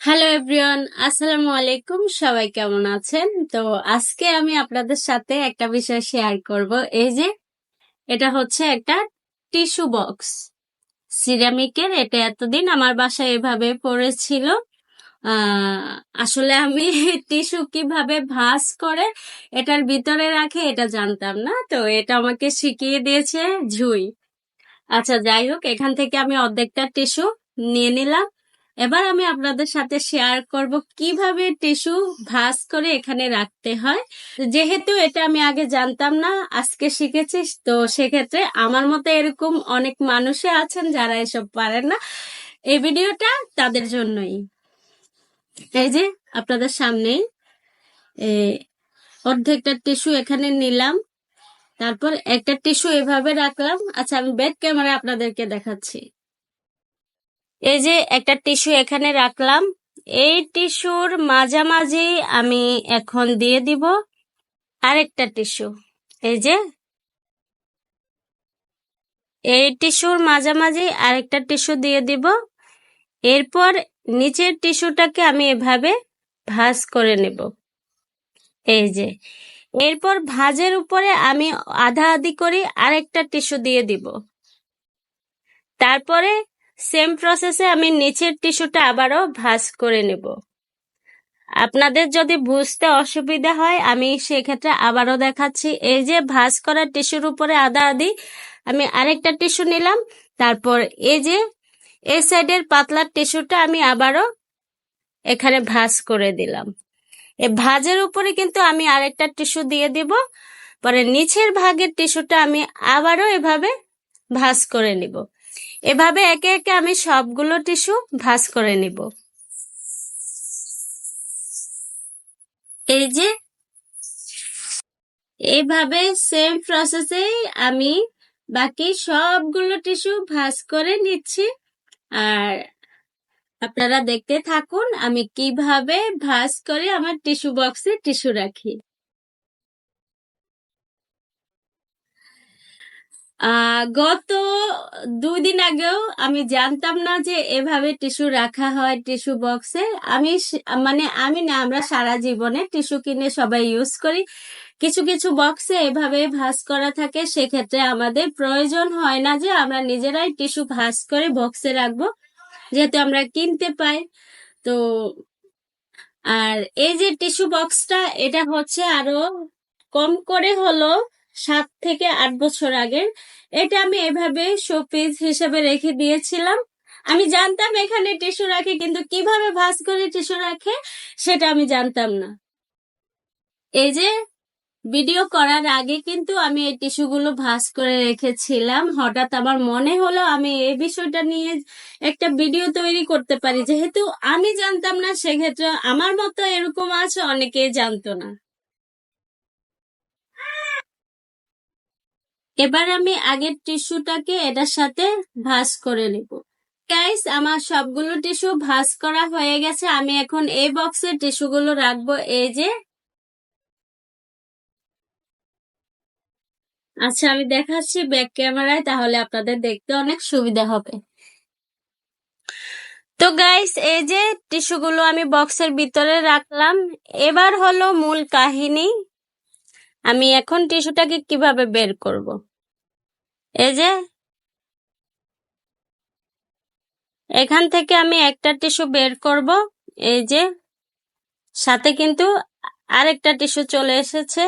Hello everyone আসসালামু আলাইকুম সবাই কেমন আছেন? তো আজকে আমি আপনাদের সাথে একটা বিষয় শেয়ার করব। এই যে, এটা হচ্ছে একটা টিস্যু বক্স সিরামিকের এটা এতদিন আমার বাসায় এভাবে পড়েছিল। আসলে আমি টিস্যু কীভাবে ভাঁজ করে এটার ভিতরে রাখে, এটা জানতাম না। তো এটা আমাকে শিখিয়ে দিয়েছে ঝুই। আচ্ছা যাই হোক, এখান থেকে আমি অর্ধেকটা টিস্যু নিয়ে নিলাম। এবার আমি আপনাদের সাথে শেয়ার করব কীভাবে টিস্যু ভাঁজ করে এখানে রাখতে হয়। যেহেতু এটা আমি আগে জানতাম না আজকে শিখেছি তো সেক্ষেত্রে আমার মতো এরকম অনেক মানুষই আছেন যারা এসব পারেন না। এই ভিডিওটা তাদের জন্যই। এই যে আপনাদের সামনেই এ, অর্ধেকটা টিস্যু এখানে নিলাম। তারপর একটা টিস্যু এভাবে রাখলাম। আচ্ছা আমি ব্যাক ক্যামেরা আপনাদেরকে দেখাচ্ছি। এই যে একটা টিস্যু এখানে রাখলাম। এই টিস্যুর মাঝামাঝি আমি এখন দিয়ে দিব আরেকটা টিস্যু। এই যে এই টিস্যুর মাঝামাঝি আরেকটা টিস্যু দিয়ে দিব। এরপর নিচের টিস্যুটাকে আমি এভাবে ভাঁজ করে নেব। এই যে এরপর ভাঁজের উপরে আমি আধা আধি করে আরেকটা টিস্যু দিয়ে দিব। তারপরে সেম প্রসেসে আমি নিচের টিস্যুটা আবারও ভাঁজ করে নেব। আপনাদের যদি বুঝতে অসুবিধা হয়, আমি সেক্ষেত্রে আবারও দেখাচ্ছি। এই যে ভাঁজ করা টিস্যুর উপরে আদা আদি, আমি আরেকটা টিস্যু নিলাম। তারপর এই যে এই সাইডের পাতলা টিস্যুটা আমি আবারও এখানে ভাঁজ করে দিলাম। এ ভাঁজের উপরে কিন্তু আমি আরেকটা টিস্যু দিয়ে দিব। পরে নিচের ভাগের টিস্যুটা আমি আবারও এভাবে ভাঁজ করে নিব। এভাবে একে একে আমি সবগুলো টিস্যু ভাঁজ করে নিব। এই যে এইভাবে সেম প্রসেসে আমি বাকি সবগুলো টিস্যু ভাঁজ করে নিচ্ছি। আর আপনারা দেখতে থাকুন আমি কীভাবে ভাঁজ করে আমার টিস্যু বক্সে টিস্যু রাখি। গত দুই দিন আগেও আমি জানতাম না যে এভাবে টিস্যু রাখা হয় টিস্যু বক্সে। আমি মানে আমি না, আমরা সারা জীবনে টিস্যু কিনে সবাই ইউজ করি। কিছু কিছু বক্সে এভাবে ভাঁজ করা থাকে, সেক্ষেত্রে আমাদের প্রয়োজন হয় না যে আমরা নিজেরাই টিস্যু ভাঁজ করে বক্সে রাখব, যেহেতু আমরা কিনতে পাই। তো, আর এই যে টিস্যু বক্সটা, এটা হচ্ছে আরও কম করে হলো সাত থেকে আট বছর আগের। এটা আমি এভাবে শোপিস হিসেবে রেখে দিয়েছিলাম। আমি জানতাম এখানে টিস্যু রাখে, কিন্তু কীভাবে ভাঁজ করে টিস্যু রাখে, সেটা আমি জানতাম না। এই যে ভিডিও করার আগে কিন্তু আমি এই টিস্যুগুলো ভাঁজ করে রেখেছিলাম। হঠাৎ আমার মনে হলো আমি এই বিষয়টা নিয়ে একটা ভিডিও তৈরি করতে পারি। যেহেতু আমি জানতাম না, সেক্ষেত্রে আমার মতো এরকম আছে, অনেকেই জানতো না। এবার আমি আগের টিস্যুটাকে এটার সাথে ভাঁজ করে নেব। গাইস আমার সবগুলো টিস্যু ভাঁজ করা হয়ে গেছে। আমি এখন এই বক্সে টিস্যুগুলো রাখব। এই যে। আচ্ছা আমি দেখাচ্ছি ব্যাক ক্যামেরায়, তাহলে আপনাদের দেখতে অনেক সুবিধা হবে। তো গাইস এই যে টিস্যুগুলো আমি বক্সের ভিতরে রাখলাম। এবার হলো মূল কাহিনী। আমি এখন টিস্যুটাকে কীভাবে বের করব? এই যে, এখান থেকে আমি একটা টিস্যু বের করব। এই যে, সাথে কিন্তু আরেকটা টিস্যু চলে এসেছে।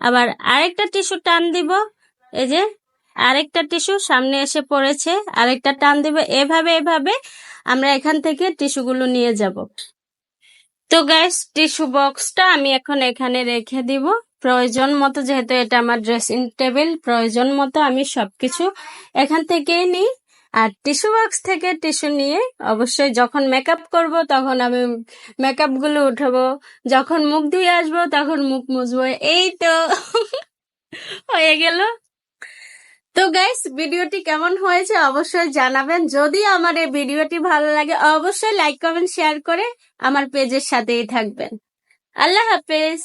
আবার আরেকটা টিস্যু টান দিব। এই যে, আরেকটা টিস্যু সামনে এসে পড়েছে। আরেকটা টান দিব। এভাবে এভাবে আমরা এখান থেকে টিস্যুগুলো নিয়ে যাব। তো গ্যাস টিস্যু বক্সটা আমি এখন এখানে রেখে দিব। প্রয়োজন মতো, যেহেতু এটা আমার ড্রেসিং টেবিল প্রয়োজন মতো আমি সবকিছু এখান থেকেই নিই। আর টিস্যু বক্স থেকে টিস্যু নিয়ে অবশ্যই যখন মেকআপ করব, তখন আমি মেকআপগুলো উঠাবো। যখন মুখ ধুয়ে আসব, তখন মুখ মুছবো। এই তো হয়ে গেল। তো গাইস ভিডিওটি কেমন হয়েছে অবশ্যই জানাবেন। যদি আমার এই ভিডিওটি ভালো লাগে, অবশ্যই লাইক কমেন্ট শেয়ার করে আমার পেজের সাথেই থাকবেন। আল্লাহ হাফেজ।